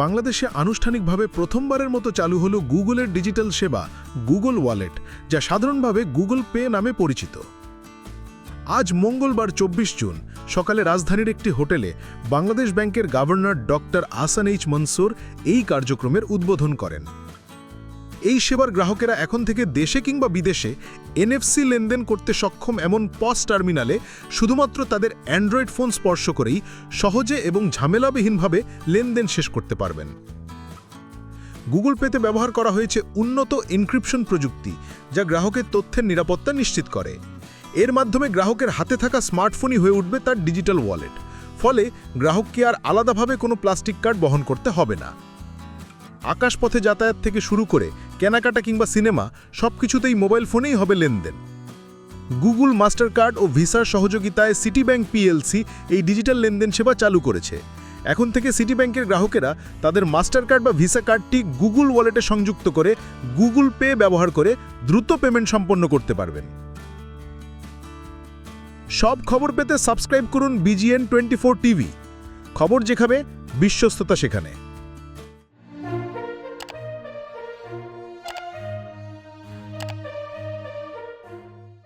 বাংলাদেশে আনুষ্ঠানিকভাবে প্রথমবারের মতো চালু হলো গুগলের ডিজিটাল সেবা, গুগল ওয়ালেট, যা সাধারণভাবে গুগল পে নামে পরিচিত। আজ মঙ্গলবার চব্বিশ জুন, সকালে রাজধানীর একটি হোটেলে বাংলাদেশ ব্যাংকের governor doctor Ahsan H Mansur এই কার্যক্রমের উদ্বোধন করেন। এই সেবার গ্রাহকেরা এখন থেকে দেশে কিংবা বিদেশে এনএফসি লেনদেন করতে সক্ষম এমন পস টার্মিনালে শুধুমাত্র তাদের অ্যান্ড্রয়েড ফোন স্পর্শ করেই সহজে এবং ঝামেলাবিহীনভাবে লেনদেন শেষ করতে পারবেন। গুগল পেতে ব্যবহার করা হয়েছে উন্নত এনক্রিপশন প্রযুক্তি, যা গ্রাহকের তথ্যের নিরাপত্তা নিশ্চিত করে। এর মাধ্যমে গ্রাহকের হাতে থাকা স্মার্টফোনই হয়ে উঠবে তার ডিজিটাল ওয়ালেট। ফলে গ্রাহককে আর আলাদাভাবে কোনো প্লাস্টিক কার্ড বহন করতে হবে না। আকাশপথে যাতায়াত থেকে শুরু করে কেনাকাটা কিংবা সিনেমা সবকিছুতেই মোবাইল ফোনেই হবে লেনদেন। গুগল মাস্টার কার্ড ও ভিসার সহযোগিতায় সিটি ব্যাংক পিএলসি এই ডিজিটাল লেনদেন সেবা চালু করেছে। এখন থেকে সিটি ব্যাংকের গ্রাহকেরা তাদের মাস্টার কার্ড বা ভিসা কার্ডটি গুগল ওয়ালেটে সংযুক্ত করে গুগল পে ব্যবহার করে দ্রুত পেমেন্ট সম্পন্ন করতে পারবেন। সব খবর পেতে সাবস্ক্রাইব করুন বিজিএন টোয়েন্টি ফোর টিভি। খবর যেখানে বিশ্বস্ততা সেখানে।